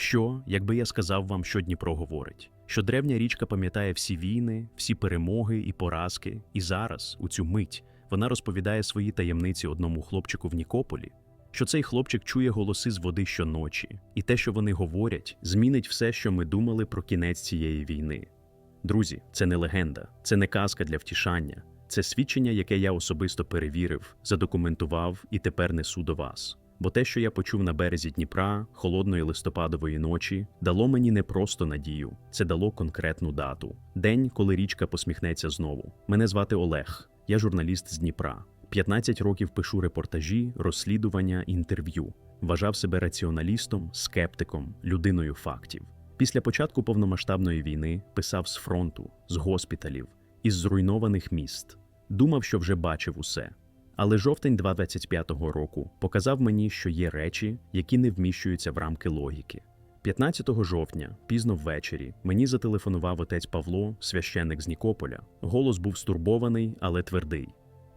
Що, якби я сказав вам, що Дніпро говорить? Що древня річка пам'ятає всі війни, всі перемоги і поразки, і зараз, у цю мить, вона розповідає свої таємниці одному хлопчику в Нікополі, що цей хлопчик чує голоси з води щоночі, і те, що вони говорять, змінить все, що ми думали про кінець цієї війни. Друзі, це не легенда, це не казка для втішання, це свідчення, яке я особисто перевірив, задокументував і тепер несу до вас. Бо те, що я почув на березі Дніпра, холодної листопадової ночі, дало мені не просто надію, це дало конкретну дату. День, коли річка посміхнеться знову. Мене звати Олег, я журналіст з Дніпра. 15 років пишу репортажі, розслідування, інтерв'ю. Вважав себе раціоналістом, скептиком, людиною фактів. Після початку повномасштабної війни писав з фронту, з госпіталів, із зруйнованих міст. Думав, що вже бачив усе. Але жовтень 2025 року показав мені, що є речі, які не вміщуються в рамки логіки. 15 жовтня, пізно ввечері, мені зателефонував отець Павло, священник з Нікополя. Голос був стурбований, але твердий.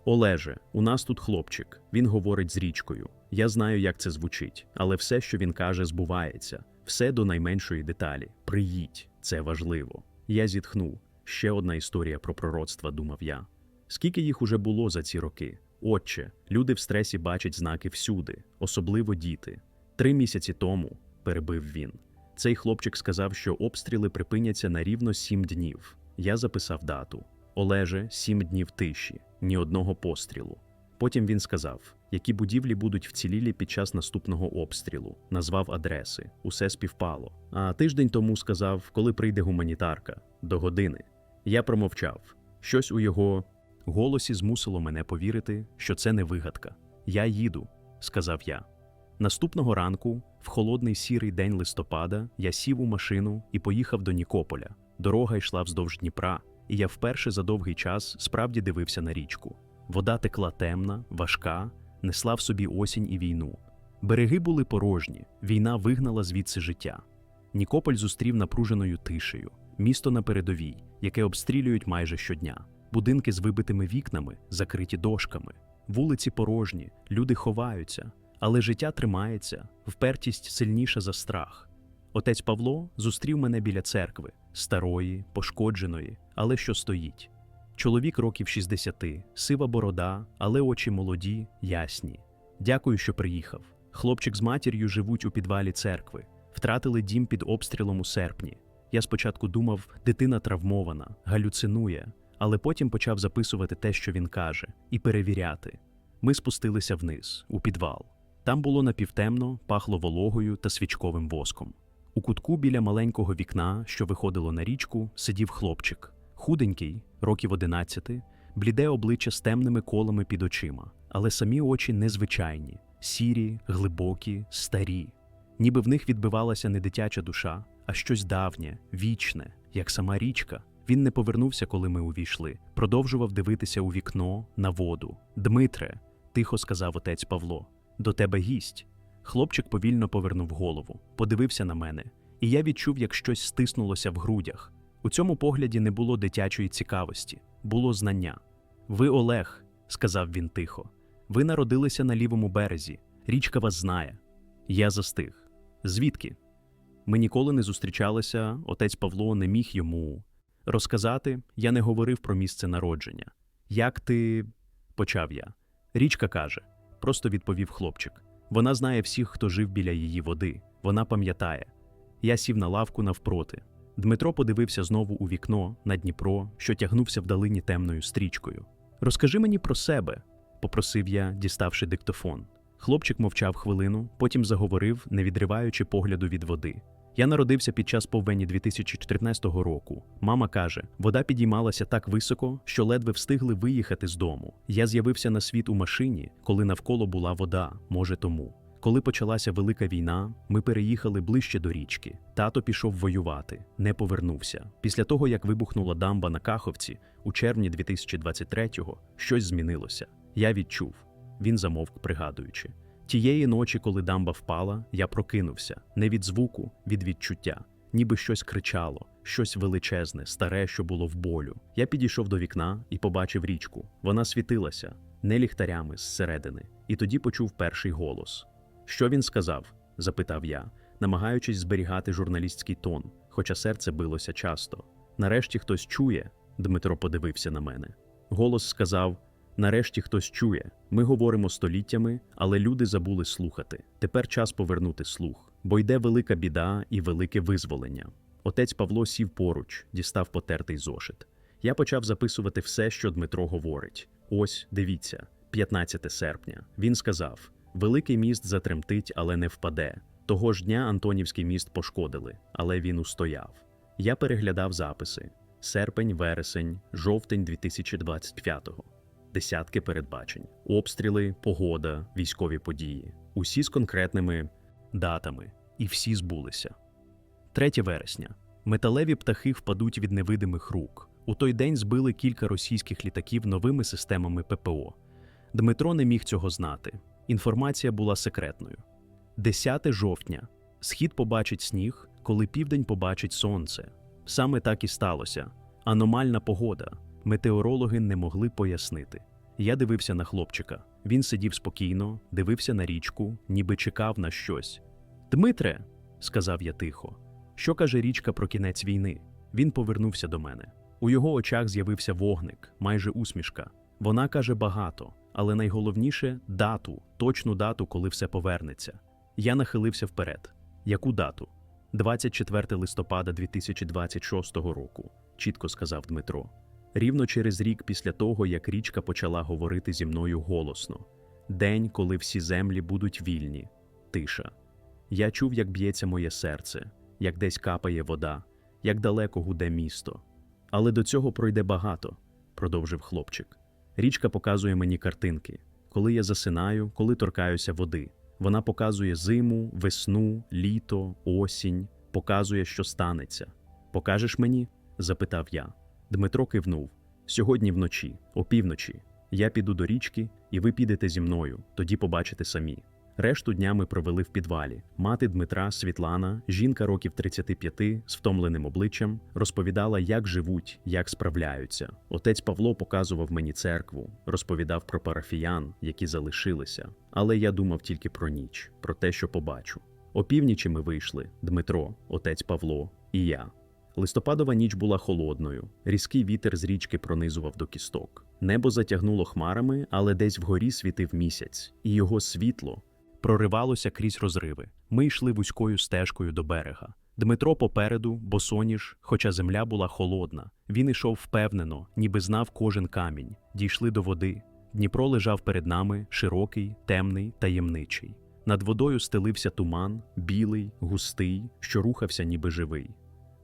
Олеже, у нас тут хлопчик. Він говорить з річкою. Я знаю, як це звучить, але все, що він каже, збувається. Все до найменшої деталі. Приїдь, це важливо. Я зітхнув. Ще одна історія про пророцтва, думав я. Скільки їх уже було за ці роки? Отче, люди в стресі бачать знаки всюди, особливо діти. Три місяці тому, перебив він, цей хлопчик сказав, що обстріли припиняться на рівно сім днів. Я записав дату. Олеже, сім днів тиші, ні одного пострілу. Потім він сказав, які будівлі будуть вцілілі під час наступного обстрілу, назвав адреси, усе співпало. А тиждень тому сказав, коли прийде гуманітарка, до години. Я промовчав. Щось у його голосі змусило мене повірити, що це не вигадка. Я їду, сказав я. Наступного ранку, в холодний сірий день листопада, я сів у машину і поїхав до Нікополя. Дорога йшла вздовж Дніпра, і я вперше за довгий час справді дивився на річку. Вода текла темна, важка, несла в собі осінь і війну. Береги були порожні, війна вигнала звідси життя. Нікополь зустрів напруженою тишею, місто на передовій, яке обстрілюють майже щодня, будинки з вибитими вікнами, закриті дошками, вулиці порожні, люди ховаються, але життя тримається, впертість сильніша за страх. Отець Павло зустрів мене біля церкви, старої, пошкодженої, але що стоїть. Чоловік років 60, сива борода, але очі молоді, ясні. Дякую, що приїхав. Хлопчик з матір'ю живуть у підвалі церкви, втратили дім під обстрілом у серпні. Я спочатку думав, дитина травмована, галюцинує, але потім почав записувати те, що він каже, і перевіряти. Ми спустилися вниз, у підвал. Там було напівтемно, пахло вологою та свічковим воском. У кутку біля маленького вікна, що виходило на річку, сидів хлопчик, худенький, років 11, бліде обличчя з темними колами під очима, але самі очі незвичайні, сірі, глибокі, старі. Ніби в них відбивалася не дитяча душа, а щось давнє, вічне, як сама річка. Він не повернувся, коли ми увійшли, продовжував дивитися у вікно на воду. Дмитре, тихо сказав отець Павло, до тебе гість. Хлопчик повільно повернув голову, подивився на мене, і я відчув, як щось стиснулося в грудях. У цьому погляді не було дитячої цікавості, було знання. Ви Олег, сказав він тихо. Ви народилися на лівому березі. Річка вас знає. Я застиг. Звідки? Ми ніколи не зустрічалися, отець Павло не міг йому розказати. Я не говорив про місце народження. Як ти. почав я. Річка каже, просто відповів хлопчик. Вона знає всіх, хто жив біля її води. Вона пам'ятає. Я сів на лавку навпроти. Дмитро подивився знову у вікно на Дніпро, що тягнувся вдалині темною стрічкою. Розкажи мені про себе, попросив я, діставши диктофон. Хлопчик мовчав хвилину, потім заговорив, не відриваючи погляду від води. Я народився під час повені 2014 року. Мама каже, вода підіймалася так високо, що ледве встигли виїхати з дому. Я з'явився на світ у машині, коли навколо була вода, може тому. Коли почалася велика війна, ми переїхали ближче до річки. Тато пішов воювати, не повернувся. Після того, як вибухнула дамба на Каховці у червні 2023-го, щось змінилося. Я відчув. Він замовк, пригадуючи. Тієї ночі, коли дамба впала, я прокинувся не від звуку, від відчуття, ніби щось кричало, щось величезне, старе, що було в болю. Я підійшов до вікна і побачив річку. Вона світилася, не ліхтарями зсередини, і тоді почув перший голос. Що він сказав? запитав я. намагаючись зберігати журналістський тон, хоча серце билося часто. Нарешті хтось чує, Дмитро подивився на мене. Голос сказав: Нарешті хтось чує. Ми говоримо століттями, але люди забули слухати. Тепер час повернути слух, бо йде велика біда і велике визволення. Отець Павло сів поруч, дістав потертий зошит. Я почав записувати все, що Дмитро говорить. Ось, дивіться, 15 серпня. Він сказав: Великий міст затремтить, але не впаде. Того ж дня Антонівський міст пошкодили, але він устояв. Я переглядав записи: серпень, вересень, жовтень 2025-го. Десятки передбачень, обстріли, погода, військові події. Усі з конкретними датами, і всі збулися. 3 вересня. Металеві птахи впадуть від невидимих рук. У той день збили кілька російських літаків новими системами ППО. Дмитро не міг цього знати. Інформація була секретною. 10 жовтня. Схід побачить сніг, коли південь побачить сонце. Саме так і сталося. Аномальна погода. Метеорологи не могли пояснити. Я дивився на хлопчика. Він сидів спокійно, дивився на річку, ніби чекав на щось. Дмитре, сказав я тихо, що каже річка про кінець війни? Він повернувся до мене. У його очах з'явився вогник, майже усмішка. Вона каже багато, але найголовніше дату, точну дату, коли все повернеться. Я нахилився вперед. Яку дату? 24 листопада 2026 року, чітко сказав Дмитро. Рівно через рік після того, як річка почала говорити зі мною голосно. День, коли всі землі будуть вільні. Тиша. Я чув, як б'ється моє серце, як десь капає вода, як далеко гуде місто. Але до цього пройде багато, продовжив хлопчик. Річка показує мені картинки. Коли я засинаю, коли торкаюся води. Вона показує зиму, весну, літо, осінь, показує, що станеться. Покажеш мені? запитав я. Дмитро кивнув. Сьогодні вночі, опівночі. Я піду до річки, і ви підете зі мною, тоді побачите самі. Решту дня ми провели в підвалі. Мати Дмитра Світлана, жінка років 35 з втомленим обличчям, розповідала, як живуть, як справляються. Отець Павло показував мені церкву, розповідав про парафіян, які залишилися. Але я думав тільки про ніч, про те, що побачу. Опівнічі ми вийшли: Дмитро, отець Павло і я. Листопадова ніч була холодною, різкий вітер з річки пронизував до кісток. Небо затягнуло хмарами, але десь вгорі світив місяць, і його світло проривалося крізь розриви. Ми йшли вузькою стежкою до берега. Дмитро попереду, босоніж, хоча земля була холодна. Він ішов впевнено, ніби знав кожен камінь. Дійшли до води. Дніпро лежав перед нами, широкий, темний, таємничий. Над водою стелився туман, білий, густий, що рухався, ніби живий.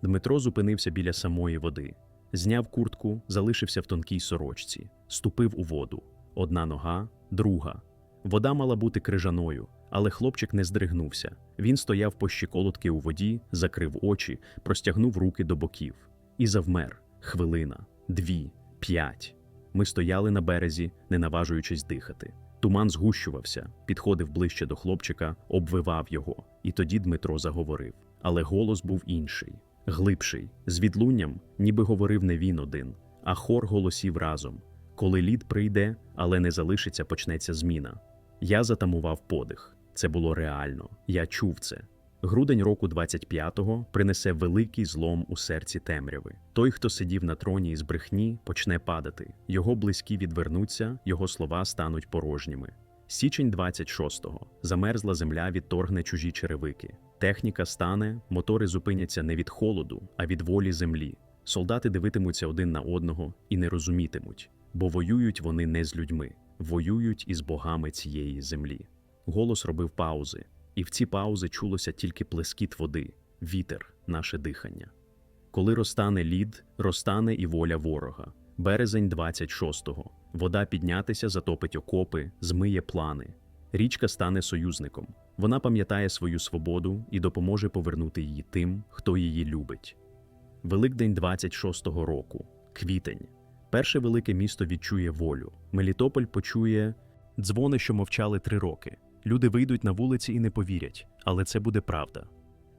Дмитро зупинився біля самої води, зняв куртку, залишився в тонкій сорочці, ступив у воду. Одна нога, друга. Вода мала бути крижаною, але хлопчик не здригнувся. Він стояв по щиколотки у воді, закрив очі, простягнув руки до боків. І завмер хвилина, дві, п'ять. Ми стояли на березі, не наважуючись дихати. Туман згущувався, підходив ближче до хлопчика, обвивав його, і тоді Дмитро заговорив. Але голос був інший, глибший, з відлунням, ніби говорив не він один, а хор голосів разом. Коли лід прийде, але не залишиться, почнеться зміна. Я затамував подих. Це було реально. Я чув це. Грудень року 25-го принесе великий злом у серці темряви. Той, хто сидів на троні із брехні, почне падати. Його близькі відвернуться, його слова стануть порожніми. Січень 26-го. Замерзла земля відторгне чужі черевики. Техніка стане, мотори зупиняться не від холоду, а від волі землі. Солдати дивитимуться один на одного і не розумітимуть, бо воюють вони не з людьми, воюють із богами цієї землі. Голос робив паузи, і в ці паузи чулося тільки плескіт води, вітер, наше дихання. Коли розтане лід, розтане і воля ворога. Березень 26-го. Вода піднятися затопить окопи, змиє плани. Річка стане союзником. Вона пам'ятає свою свободу і допоможе повернути її тим, хто її любить. Великдень 26-го року. Квітень. Перше велике місто відчує волю. Мелітополь почує дзвони, що мовчали три роки. Люди вийдуть на вулиці і не повірять, але це буде правда.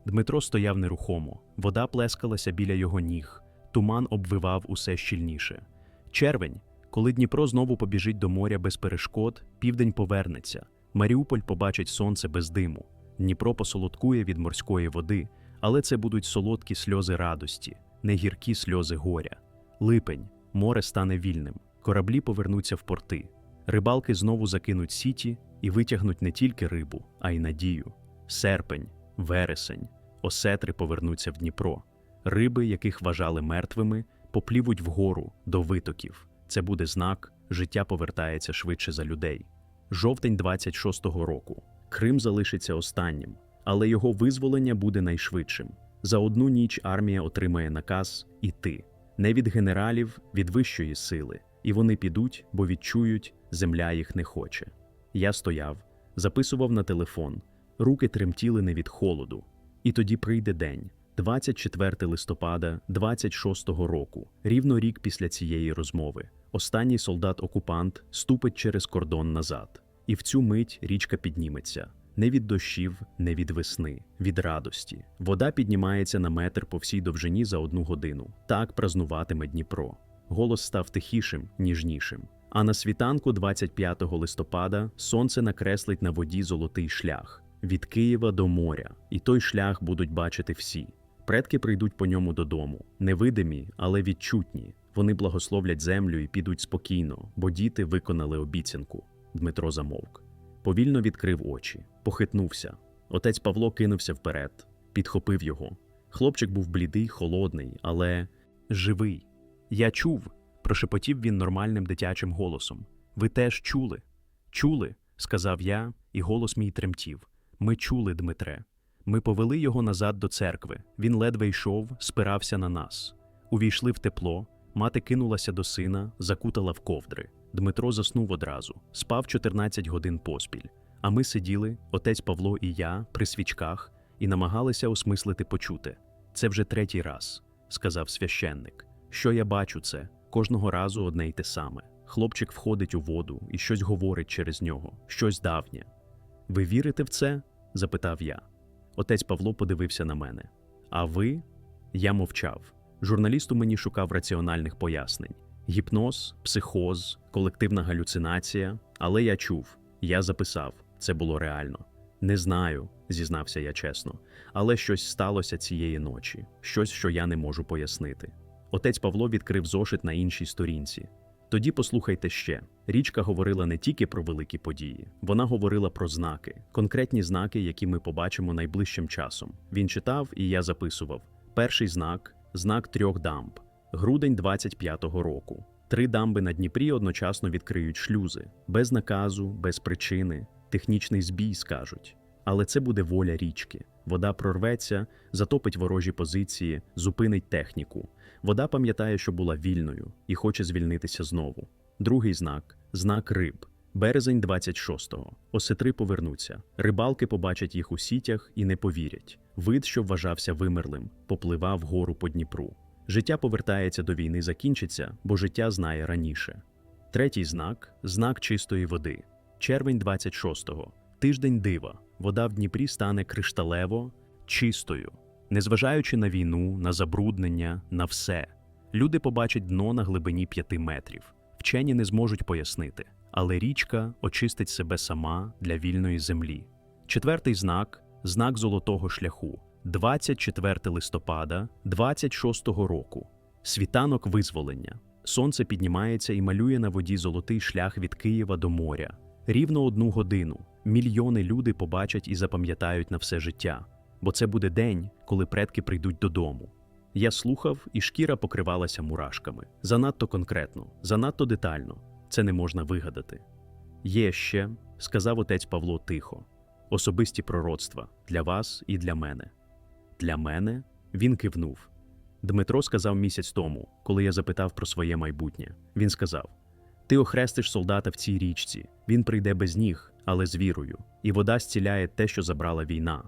Дмитро стояв нерухомо, вода плескалася біля його ніг, туман обвивав усе щільніше. Червень, коли Дніпро знову побіжить до моря без перешкод, південь повернеться. Маріуполь побачить сонце без диму. Дніпро посолодкує від морської води, але це будуть солодкі сльози радості, не гіркі сльози горя. Липень, море стане вільним, кораблі повернуться в порти. Рибалки знову закинуть сіті і витягнуть не тільки рибу, а й надію. Серпень, вересень, осетри повернуться в Дніпро. Риби, яких вважали мертвими, поплівуть вгору до витоків. Це буде знак, життя повертається швидше за людей. Жовтень 26-го року. Крим залишиться останнім, але його визволення буде найшвидшим. За одну ніч армія отримає наказ іти. Не від генералів, від вищої сили. І вони підуть, бо відчують, земля їх не хоче. Я стояв, записував на телефон, руки тремтіли не від холоду. І тоді прийде день, 24 листопада 26-го року, рівно рік після цієї розмови. Останній солдат-окупант ступить через кордон назад. І в цю мить річка підніметься. Не від дощів, не від весни, від радості. Вода піднімається на метр по всій довжині за одну годину. Так празнуватиме Дніпро. Голос став тихішим, ніжнішим. А на світанку 25 листопада сонце накреслить на воді золотий шлях від Києва до моря, і той шлях будуть бачити всі. Предки прийдуть по ньому додому, невидимі, але відчутні. Вони благословлять землю і підуть спокійно, бо діти виконали обіцянку. Дмитро замовк. Повільно відкрив очі, похитнувся. Отець Павло кинувся вперед, підхопив його. Хлопчик був блідий, холодний, але живий. Я чув, прошепотів він нормальним дитячим голосом. Ви теж чули? Чули, сказав я, і голос мій тремтів. Ми чули, Дмитре. Ми повели його назад до церкви. Він ледве йшов, спирався на нас. Увійшли в тепло, мати кинулася до сина, закутала в ковдри. Дмитро заснув одразу, спав 14 годин поспіль. А ми сиділи, отець Павло і я, при свічках, і намагалися осмислити почуте. Це вже третій раз, сказав священник. Що я бачу це? Кожного разу одне й те саме. Хлопчик входить у воду і щось говорить через нього, щось давнє. Ви вірите в це? запитав я. Отець Павло подивився на мене. А ви? Я мовчав. Журналіст у мені шукав раціональних пояснень: гіпноз, психоз, колективна галюцинація. Але я чув, я записав, це було реально. Не знаю, зізнався я чесно, але щось сталося цієї ночі, щось, що я не можу пояснити. Отець Павло відкрив зошит на іншій сторінці. Тоді послухайте ще. Річка говорила не тільки про великі події, вона говорила про знаки, конкретні знаки, які ми побачимо найближчим часом. Він читав, і я записував: перший знак знак трьох дамб, грудень 25-го року. Три дамби на Дніпрі одночасно відкриють шлюзи, без наказу, без причини, технічний збій скажуть. Але це буде воля річки. Вода прорветься, затопить ворожі позиції, зупинить техніку. Вода пам'ятає, що була вільною, і хоче звільнитися знову. Другий знак знак риб. Березень 26-го. Осетри повернуться. Рибалки побачать їх у сітях і не повірять. Вид, що вважався вимерлим, попливав вгору по Дніпру. Життя повертається до війни, закінчиться, бо життя знає раніше. Третій знак знак чистої води. Червень 26-го. Тиждень дива. Вода в Дніпрі стане кришталево, чистою. Незважаючи на війну, на забруднення, на все. Люди побачать дно на глибині п'яти метрів. Вчені не зможуть пояснити, але річка очистить себе сама для вільної землі. Четвертий знак знак золотого шляху. 24 листопада 26-го року. Світанок визволення. Сонце піднімається і малює на воді золотий шлях від Києва до моря. Рівно одну годину мільйони люди побачать і запам'ятають на все життя, бо це буде день, коли предки прийдуть додому. Я слухав, і шкіра покривалася мурашками. Занадто конкретно, занадто детально. Це не можна вигадати. Є ще, сказав отець Павло тихо, особисті пророцтва для вас і для мене. Для мене він кивнув. Дмитро сказав місяць тому, коли я запитав про своє майбутнє. Він сказав: Ти охрестиш солдата в цій річці, він прийде без ніг, але з вірою, і вода зціляє те, що забрала війна.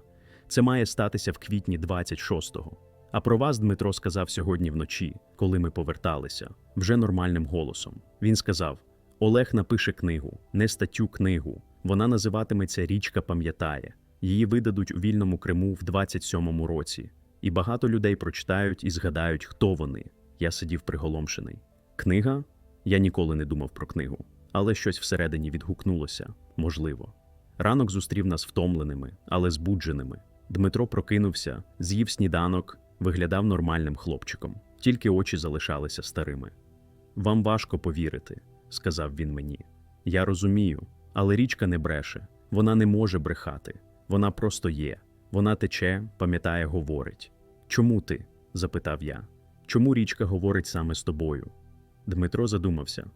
Це має статися в квітні 26-го. А про вас Дмитро сказав сьогодні вночі, коли ми поверталися, вже нормальним голосом. Він сказав: Олег напише книгу, не статтю книгу. Вона називатиметься Річка пам'ятає. Її видадуть у вільному Криму в 27-му році. І багато людей прочитають і згадають, хто вони. Я сидів приголомшений. Книга? Я ніколи не думав про книгу, але щось всередині відгукнулося можливо. Ранок зустрів нас втомленими, але збудженими. Дмитро прокинувся, з'їв сніданок, виглядав нормальним хлопчиком, тільки очі залишалися старими. Вам важко повірити, сказав він мені. Я розумію, але річка не бреше, вона не може брехати. Вона просто є. Вона тече, пам'ятає, говорить. Чому ти? запитав я. Чому річка говорить саме з тобою? Дмитро задумався.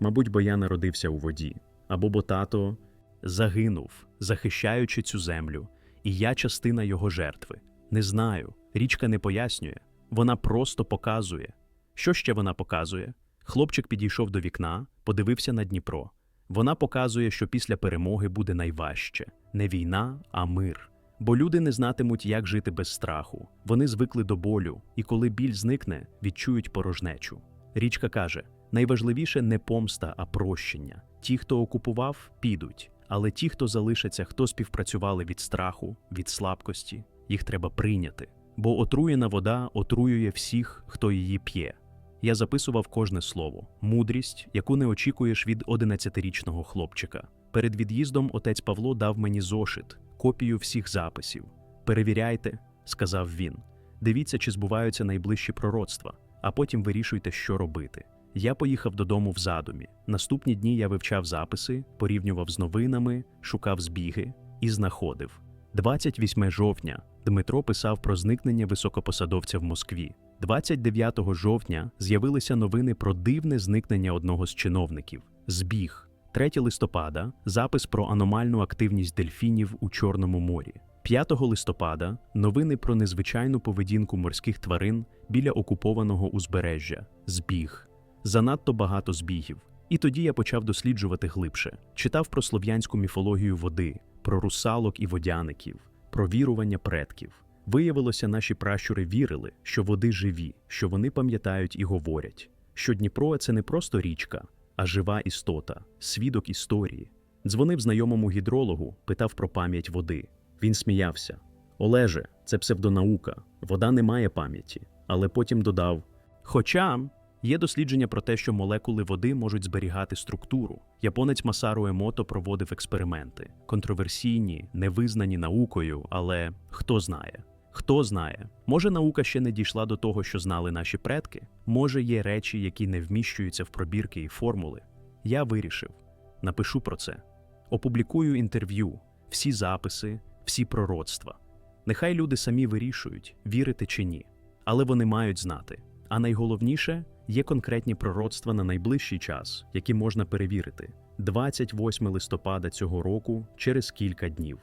Мабуть, бо я народився у воді, або бо тато загинув, захищаючи цю землю, і я частина його жертви. Не знаю, річка не пояснює, вона просто показує. Що ще вона показує? Хлопчик підійшов до вікна, подивився на Дніпро. Вона показує, що після перемоги буде найважче не війна, а мир. Бо люди не знатимуть, як жити без страху. Вони звикли до болю, і коли біль зникне, відчують порожнечу. Річка каже: найважливіше не помста, а прощення. Ті, хто окупував, підуть, але ті, хто залишаться, хто співпрацювали від страху, від слабкості, їх треба прийняти. Бо отруєна вода отруює всіх, хто її п'є. Я записував кожне слово, мудрість, яку не очікуєш від 11-річного хлопчика. Перед від'їздом отець Павло дав мені зошит, копію всіх записів. Перевіряйте, сказав він. Дивіться, чи збуваються найближчі пророцтва, а потім вирішуйте, що робити. Я поїхав додому в задумі. Наступні дні я вивчав записи, порівнював з новинами, шукав збіги і знаходив. 28 жовтня Дмитро писав про зникнення високопосадовця в Москві. 29 жовтня з'явилися новини про дивне зникнення одного з чиновників збіг. 3 листопада запис про аномальну активність дельфінів у Чорному морі. 5 листопада новини про незвичайну поведінку морських тварин біля окупованого узбережжя збіг. Занадто багато збігів. І тоді я почав досліджувати глибше. Читав про слов'янську міфологію води, про русалок і водяників, про вірування предків. Виявилося, наші пращури вірили, що води живі, що вони пам'ятають і говорять, що Дніпро це не просто річка, а жива істота, свідок історії. Дзвонив знайомому гідрологу, питав про пам'ять води. Він сміявся: Олеже, це псевдонаука, вода не має пам'яті. Але потім додав: Хоча є дослідження про те, що молекули води можуть зберігати структуру. Японець Масару Емото проводив експерименти, контроверсійні, невизнані наукою, але хто знає. Хто знає, може наука ще не дійшла до того, що знали наші предки, може є речі, які не вміщуються в пробірки і формули. Я вирішив, напишу про це, опублікую інтерв'ю, всі записи, всі пророцтва. Нехай люди самі вирішують, вірити чи ні, але вони мають знати. А найголовніше є конкретні пророцтва на найближчий час, які можна перевірити. 28 листопада цього року, через кілька днів.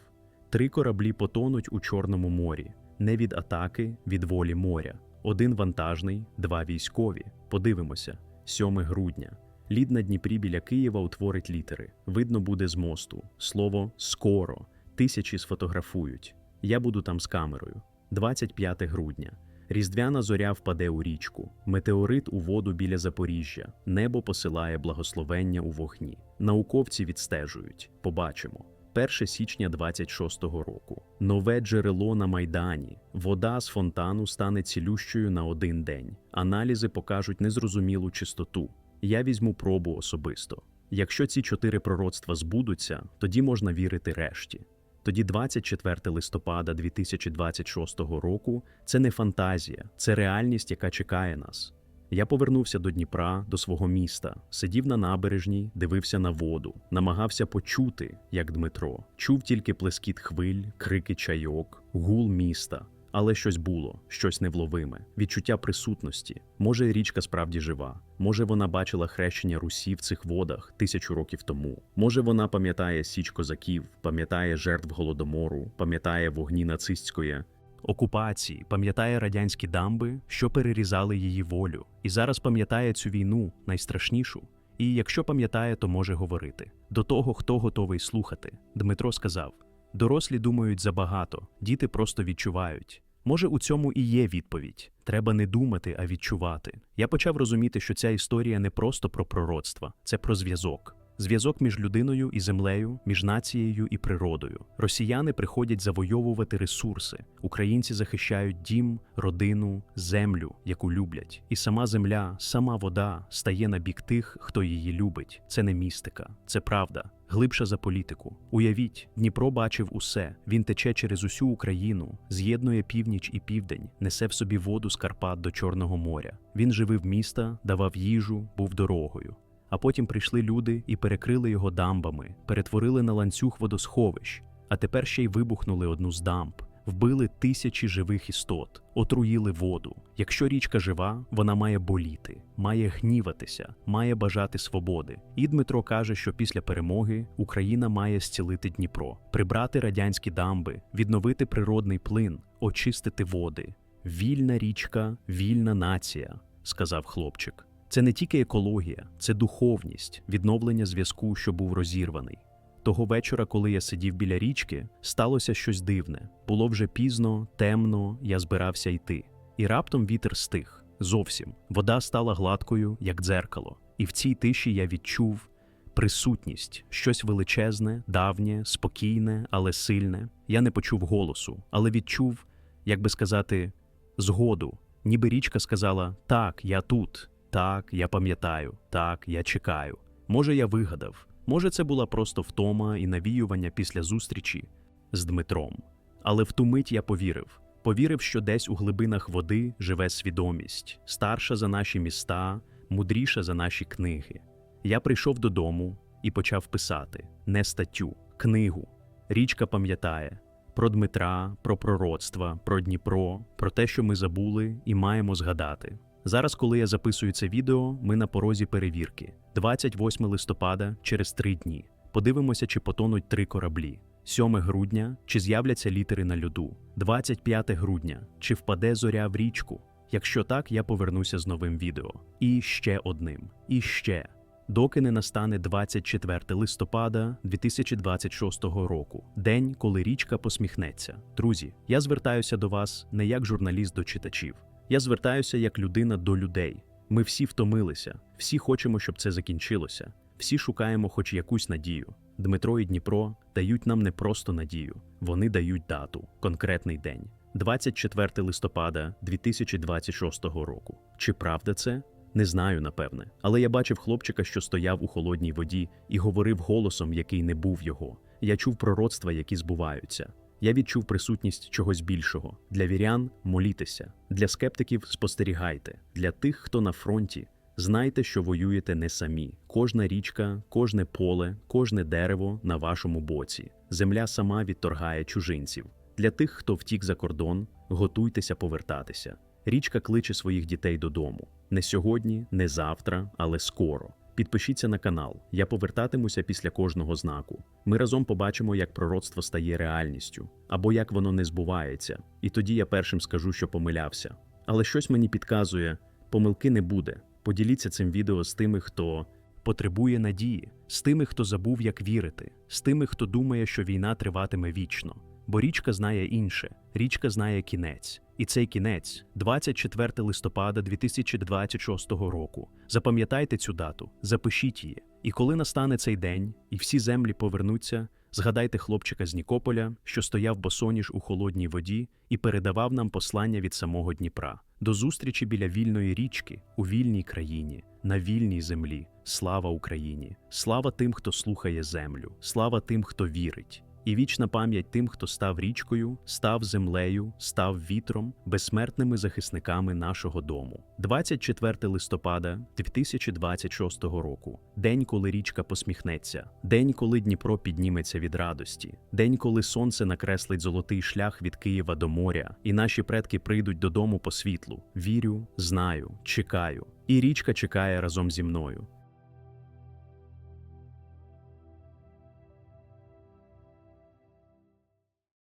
Три кораблі потонуть у Чорному морі не від атаки, від волі моря. Один вантажний, два військові. Подивимося, 7 грудня. Лід на Дніпрі біля Києва утворить літери. Видно буде з мосту. Слово скоро. Тисячі сфотографують. Я буду там з камерою. 25 грудня. Різдвяна зоря впаде у річку, метеорит у воду біля Запоріжжя, небо посилає благословення у вогні. Науковці відстежують. Побачимо. 1 січня 26-го року. Нове джерело на Майдані. Вода з фонтану стане цілющою на один день. Аналізи покажуть незрозумілу чистоту. Я візьму пробу особисто. Якщо ці чотири пророцтва збудуться, тоді можна вірити решті. Тоді 24 листопада 2026 року це не фантазія, це реальність, яка чекає нас. Я повернувся до Дніпра, до свого міста, сидів на набережній, дивився на воду, намагався почути, як Дмитро, чув тільки плескіт хвиль, крики чайок, гул міста. Але щось було, щось невловиме, відчуття присутності. Може, річка справді жива. Може, вона бачила хрещення Русі в цих водах тисячу років тому. Може, вона пам'ятає січ козаків, пам'ятає жертв голодомору, пам'ятає вогні нацистської окупації, пам'ятає радянські дамби, що перерізали її волю, і зараз пам'ятає цю війну найстрашнішу. І якщо пам'ятає, то може говорити до того, хто готовий слухати. Дмитро сказав. Дорослі думають забагато, діти просто відчувають. Може, у цьому і є відповідь. Треба не думати, а відчувати. Я почав розуміти, що ця історія не просто про пророцтва, це про зв'язок. Зв'язок між людиною і землею, між нацією і природою. Росіяни приходять завойовувати ресурси. Українці захищають дім, родину, землю, яку люблять. І сама земля, сама вода стає на бік тих, хто її любить. Це не містика, це правда. Глибша за політику. Уявіть, Дніпро бачив усе. Він тече через усю Україну, з'єднує північ і південь, несе в собі воду з Карпат до Чорного моря. Він живив міста, давав їжу, був дорогою. А потім прийшли люди і перекрили його дамбами, перетворили на ланцюг водосховищ, а тепер ще й вибухнули одну з дамб. Вбили тисячі живих істот, отруїли воду. Якщо річка жива, вона має боліти, має гніватися, має бажати свободи. І Дмитро каже, що після перемоги Україна має зцілити Дніпро, прибрати радянські дамби, відновити природний плин, очистити води. Вільна річка, вільна нація, сказав хлопчик. Це не тільки екологія, це духовність, відновлення зв'язку, що був розірваний. Того вечора, коли я сидів біля річки, сталося щось дивне. Було вже пізно, темно, я збирався йти. І раптом вітер стих. Зовсім. Вода стала гладкою, як дзеркало. І в цій тиші я відчув присутність, щось величезне, давнє, спокійне, але сильне. Я не почув голосу, але відчув, як би сказати, згоду. Ніби річка сказала: Так, я тут, так, я пам'ятаю, так, я чекаю. Може, я вигадав. Може, це була просто втома і навіювання після зустрічі з Дмитром. Але в ту мить я повірив. Повірив, що десь у глибинах води живе свідомість, старша за наші міста, мудріша за наші книги. Я прийшов додому і почав писати не статтю, книгу. Річка пам'ятає про Дмитра, про пророцтва, про Дніпро, про те, що ми забули і маємо згадати. Зараз, коли я записую це відео, ми на порозі перевірки. 28 листопада через три дні. Подивимося, чи потонуть три кораблі. 7 грудня, чи з'являться літери на льоду. 25 грудня, чи впаде зоря в річку. Якщо так, я повернуся з новим відео. І ще одним. І ще. Доки не настане 24 листопада 2026 року, день, коли річка посміхнеться. Друзі, я звертаюся до вас не як журналіст до читачів. Я звертаюся як людина до людей. Ми всі втомилися, всі хочемо, щоб це закінчилося. Всі шукаємо хоч якусь надію. Дмитро і Дніпро дають нам не просто надію, вони дають дату, конкретний день 24 листопада 2026 року. Чи правда це? Не знаю, напевне. Але я бачив хлопчика, що стояв у холодній воді, і говорив голосом, який не був його. Я чув пророцтва, які збуваються. Я відчув присутність чогось більшого. Для вірян молітеся, для скептиків спостерігайте, для тих, хто на фронті. Знайте, що воюєте не самі. Кожна річка, кожне поле, кожне дерево на вашому боці. Земля сама відторгає чужинців. Для тих, хто втік за кордон, готуйтеся повертатися. Річка кличе своїх дітей додому. Не сьогодні, не завтра, але скоро. Підпишіться на канал. Я повертатимуся після кожного знаку. Ми разом побачимо, як пророцтво стає реальністю, або як воно не збувається. І тоді я першим скажу, що помилявся. Але щось мені підказує: помилки не буде. Поділіться цим відео з тими, хто потребує надії, з тими, хто забув, як вірити, з тими, хто думає, що війна триватиме вічно. Бо річка знає інше, річка знає кінець. І цей кінець 24 листопада 2026 року. Запам'ятайте цю дату, запишіть її. І коли настане цей день, і всі землі повернуться, згадайте хлопчика з Нікополя, що стояв босоніж у холодній воді і передавав нам послання від самого Дніпра. До зустрічі біля вільної річки, у вільній країні, на вільній землі. Слава Україні! Слава тим, хто слухає землю, слава тим, хто вірить. І вічна пам'ять тим, хто став річкою, став землею, став вітром, безсмертними захисниками нашого дому. 24 листопада 2026 року. День, коли річка посміхнеться, день, коли Дніпро підніметься від радості, день, коли сонце накреслить золотий шлях від Києва до моря, і наші предки прийдуть додому по світлу. Вірю, знаю, чекаю. І річка чекає разом зі мною.